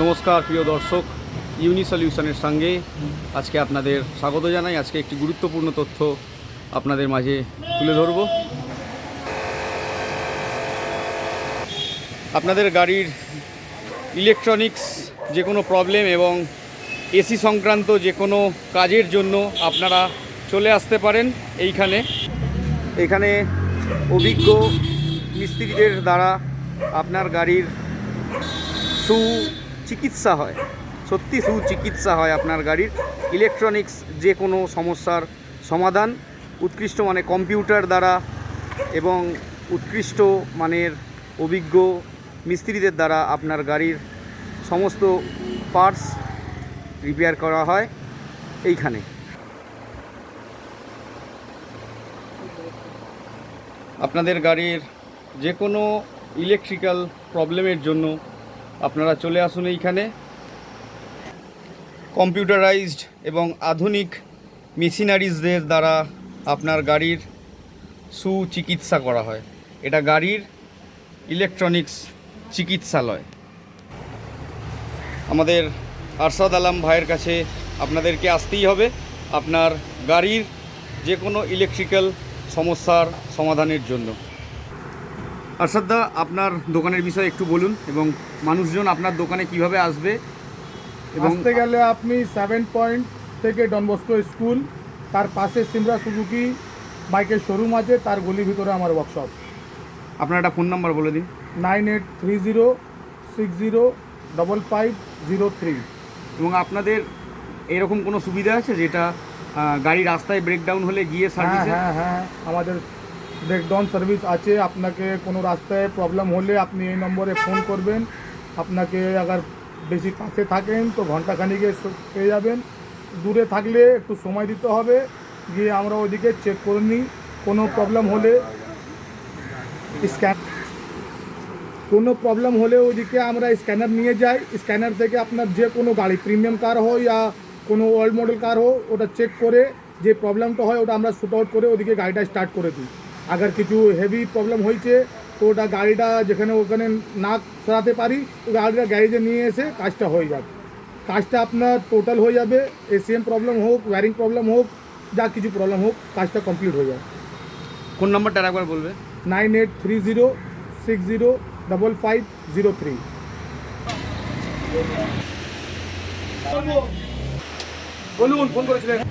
নমস্কার, প্রিয় দর্শক ইউনি সলিউশনের সঙ্গে আজকে আপনাদের স্বাগত জানাই। আজকে একটি গুরুত্বপূর্ণ তথ্য আপনাদের মাঝে তুলে ধরব। আপনাদের গাড়ির ইলেকট্রনিক্স যে কোনো প্রবলেম এবং এসি সংক্রান্ত যে কোনো কাজের জন্য আপনারা চলে আসতে পারেন এইখানে। এখানে অভিজ্ঞ মিস্ত্রিদের দ্বারা আপনার গাড়ির সুচিকিৎসা হয়। সত্যি সুচিকিৎসা হয় আপনার গাড়ির। ইলেকট্রনিক্স যে কোনো সমস্যার সমাধান। উৎকৃষ্ট মানে কম্পিউটার দ্বারা এবং উৎকৃষ্ট মানের অভিজ্ঞ মিস্ত্রিদের দ্বারা আপনার গাড়ির সমস্ত পার্টস রিপেয়ার করা হয় এইখানে। আপনাদের গাড়ির যে কোনো ইলেকট্রিক্যাল প্রবলেমের জন্য আপনারা চলে আসুন এইখানে। কম্পিউটারাইজড এবং আধুনিক মেশিনারিজদের দ্বারা আপনার গাড়ির সুচিকিৎসা করা হয়। এটা গাড়ির ইলেকট্রনিক্স চিকিৎসালয়। আমাদের আরশাদ আলম ভাইয়ের কাছে আপনাদেরকে আসতেই হবে। আপনার গাড়ির যে কোনো ইলেকট্রিক্যাল সমস্যার সমাধানের জন্য। আরশাদদা আপনার দোকানের বিষয়ে একটু বলুন এবং মানুষজন আপনার দোকানে কীভাবে আসবে এবং আসতে গেলে আপনি সেভেন পয়েন্ট থেকে ডনবস্কো স্কুল তার পাশে সিমরা সুজুকি বাইকের শোরুম আছে তার গলির ভিতরে আমার ওয়ার্কশপ আপনার একটা ফোন নাম্বার বলে দিন। Nine eight three zero six zero double five zero three এবং আপনাদের এরকম কোনো সুবিধা আছে যেটা গাড়ি রাস্তায় ব্রেকডাউন হলে গিয়ে হ্যাঁ সার্ভিস হ্যাঁ হ্যাঁ আমাদের ব্রেকডাউন সার্ভিস আছে, আপনাকে কোনো রাস্তায় প্রবলেম হলে আপনি এই নম্বরে ফোন করবেন। আপনাকে আগার বেশি কাছে থাকেন তো ঘন্টাখানিকে পেয়ে যাবেন। দূরে থাকলে একটু সময় দিতে হবে, গিয়ে আমরা ওইদিকে চেক করে নিই, কোনো প্রবলেম হলে স্ক্যান কোনো প্রবলেম হলে ওইদিকে আমরা স্ক্যানার নিয়ে যাই। স্ক্যানার থেকে আপনার যে কোনো গাড়ি প্রিমিয়াম কার হোক ইয়া কোনো ওল্ড মডেল কার হোক, ওটা চেক করে যে প্রবলেমটা হয় ওটা আমরা শুট আউট করে ওদিকে গাড়িটা স্টার্ট করে দিই। আগার কিছু হেভি প্রবলেম হয়েছে তো ওটা গাড়িটা যেখানে ওখানে না সরাতে পারি তো গাড়িটা গ্যারেজে নিয়ে এসে কাজটা হয়ে যাবে কাজটা আপনার টোটাল হয়ে যাবে এসিএম প্রবলেম হোক ওয়ারিং প্রবলেম হোক যা কিছু প্রবলেম হোক কাজটা কমপ্লিট হয়ে যাবে ফোন নাম্বারটা একবার বলবে nine eight three zero six zero double five zero three বলুন ফোন করেছিলেন